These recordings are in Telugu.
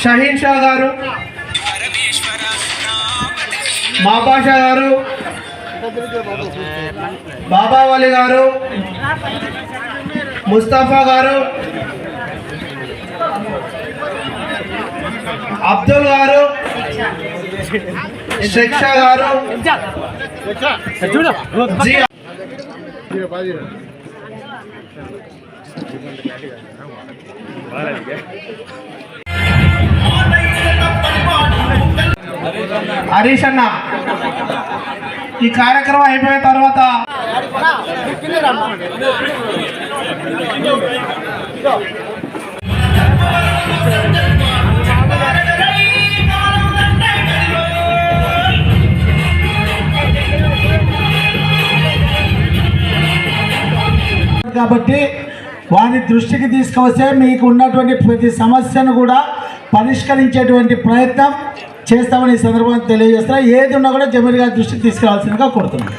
షహీన్ షా గారు మాబాషా గారు బాబావలి గారు ముస్తఫా గారు అబ్దుల్ గారు శిక్ష గారు జీ హరీష్ అన్న ఈ కార్యక్రమం అయిపోయిన తర్వాత కాబట్టి వారి దృష్టికి తీసుకువస్తే మీకు ఉన్నటువంటి ప్రతి సమస్యను కూడా పరిష్కరించేటువంటి ప్రయత్నం చేస్తామని ఈ సందర్భంగా తెలియజేస్తున్నా. ఏది ఉన్నా కూడా జమీర్ గారి దృష్టికి తీసుకురావాల్సిందిగా కోరుతున్నాను.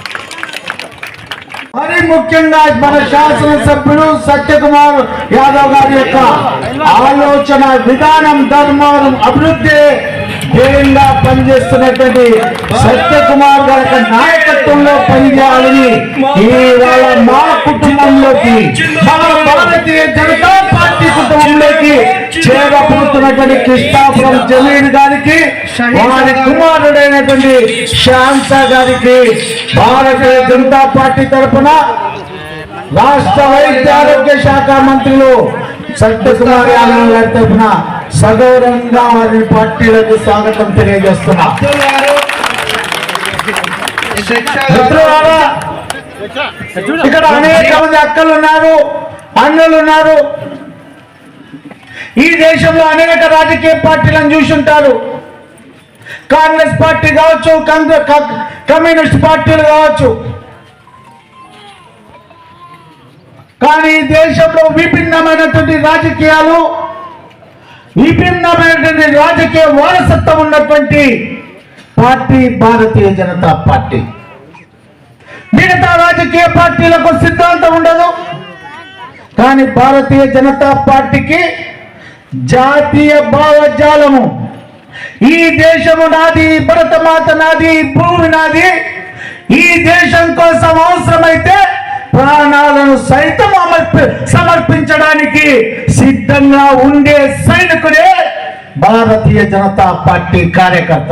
మరి ముఖ్యంగా మన శాసనసభ్యుడు సత్యకుమార్ యాదవ్ గారి యొక్క ఆలోచన విధానం ధర్మం అభివృద్ధి ధ్యేయంగా పనిచేస్తున్నటువంటి సత్యకుమార్ గారి నాయకత్వంలో పనిచేయాలని ఇవాళ మా కుటుంబంలోకి మన భారతీయ జనతా పార్టీ కుటుంబంలోకి చేరబోతున్నటువంటి కృష్ణాపురం జమీన్ గారికి వారి కుమారుడైనటువంటి శాంత గారికి భారతీయ జనతా పార్టీ తరఫున రాష్ట్ర వైద్య ఆరోగ్య శాఖ మంత్రులు సత్యకుమార్ యాదవ్ గారి తరఫున సగౌరవంగా వారి పార్టీలకు స్వాగతం తెలియజేస్తున్నా. ఇక్కడ అనేక మంది అక్కలు ఉన్నారు అన్నలు ఉన్నారు ఈ దేశంలో అనేక రాజకీయ పార్టీలను చూసుంటారు. కాంగ్రెస్ పార్టీ కావచ్చు కమ్యూనిస్ట్ పార్టీలు కావచ్చు. కానీ ఈ దేశంలో విభిన్నమైనటువంటి రాజకీయాలు విభిన్నమైనటువంటి రాజకీయ వారసత్వం ఉన్నటువంటి పార్టీ భారతీయ జనతా పార్టీ. మిగతా రాజకీయ పార్టీలకు సిద్ధాంతం ఉండదు. కానీ భారతీయ జనతా పార్టీకి జాతీయ భావజాలము. ఈ దేశము నాది భరతమాత నాది భూమి నాది. ఈ దేశం కోసం అవసరమైతే ప్రాణాలను సైతం సమర్పించడానికి సిద్ధంగా ఉండే సైనికుడే భారతీయ జనతా పార్టీ కార్యకర్త.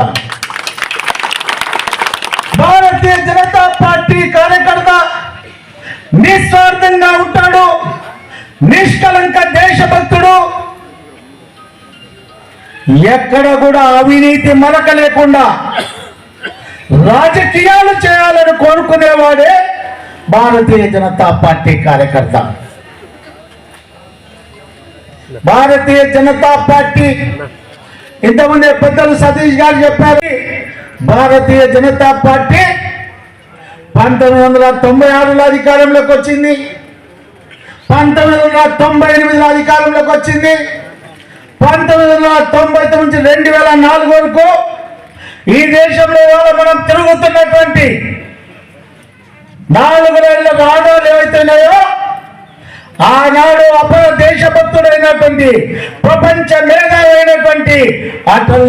భారతీయ జనతా పార్టీ కార్యకర్త నిస్వార్థంగా ఉంటాడు నిష్కలంక దేశభక్తుడు. ఎక్కడ కూడా అవినీతి మరక లేకుండా రాజకీయాలు చేయాలని కోరుకునేవాడే భారతీయ జనతా పార్టీ కార్యకర్త. భారతీయ జనతా పార్టీ ఇంతమంది పెద్దలు సతీష్ గారు చెప్పారు భారతీయ జనతా పార్టీ పంతొమ్మిది వందల తొంభై ఆరులో అధికారంలోకి వచ్చింది పంతొమ్మిది వందల తొంభై ఎనిమిదిలో అధికారంలోకి వచ్చింది పంతొమ్మిది వందల తొంభై తొమ్మిది నుంచి రెండు వేల నాలుగు వరకు ఈ దేశంలో ఇవాళ మనం తిరుగుతున్నటువంటి నాలుగు నెలల ఆటోలు ఏవైతే ఉన్నాయో ఆనాడు అపర దేశభక్తుడైనటువంటి ప్రపంచ మేధావి అయినటువంటి అటల్